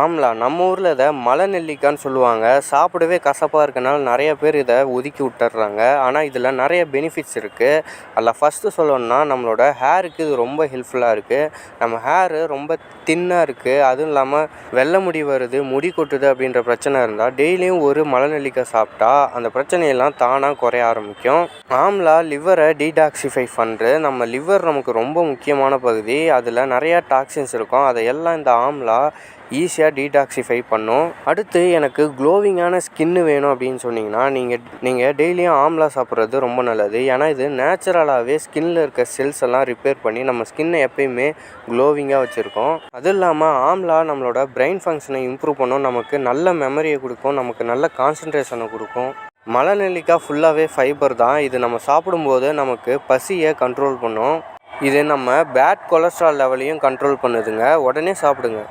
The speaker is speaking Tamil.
ஆம்லா நம்ம ஊரில் இதை மலை நெல்லிக்கான்னு சொல்லுவாங்க. சாப்பிடவே கசப்பாக இருக்கனால நிறைய பேர் இதை ஒதுக்கி விட்டுறாங்க. ஆனால் இதில் நிறைய பெனிஃபிட்ஸ் இருக்குது அதில் ஃபஸ்ட்டு சொல்லணும்னா நம்மளோட ஹேருக்கு இது ரொம்ப ஹெல்ப்ஃபுல்லாக இருக்குது நம்ம ஹேரு ரொம்ப தின்னாக இருக்குது அதுவும் இல்லாமல் வெள்ளை முடி வருது முடி கொட்டுது அப்படின்ற பிரச்சனை இருந்தால் டெய்லியும் ஒரு மலை நெல்லிக்காய் சாப்பிட்டா அந்த பிரச்சனையெல்லாம் தானாக குறைய ஆரம்பிக்கும். ஆம்லா லிவரை டீடாக்சிஃபை பண்ணுறது நம்ம லிவர் நமக்கு ரொம்ப முக்கியமான பகுதி. அதில் நிறையா டாக்ஸின்ஸ் இருக்கும். அதையெல்லாம் இந்த ஆம்லா ஈஸியாக டீடாக்சிஃபை பண்ணும். அடுத்து எனக்கு க்ளோவிங்கான ஸ்கின்னு வேணும் அப்படின்னு சொன்னீங்கன்னா நீங்கள் நீங்கள் டெய்லியும் ஆம்லா சாப்பிட்றது ரொம்ப நல்லது. ஏன்னா இது நேச்சுரலாகவே ஸ்கின்னில் இருக்க செல்ஸ் எல்லாம் ரிப்பேர் பண்ணி நம்ம ஸ்கின்னை எப்பயுமே க்ளோவிங்காக வச்சுருக்கோம். அதுவும் இல்லாமல் ஆம்லா நம்மளோட பிரெயின் ஃபங்க்ஷனை இம்ப்ரூவ் பண்ணும். நமக்கு நல்ல மெமரியை கொடுக்கும். நமக்கு நல்ல கான்சன்ட்ரேஷனை கொடுக்கும். மலை நெல்லிக்காய் ஃபுல்லாகவே ஃபைபர் தான். இது நம்ம சாப்பிடும்போது நமக்கு பசியை கண்ட்ரோல் பண்ணும். இது நம்ம பேட் கொலஸ்ட்ரால் லெவலையும் கண்ட்ரோல் பண்ணுதுங்க. உடனே சாப்பிடுங்க.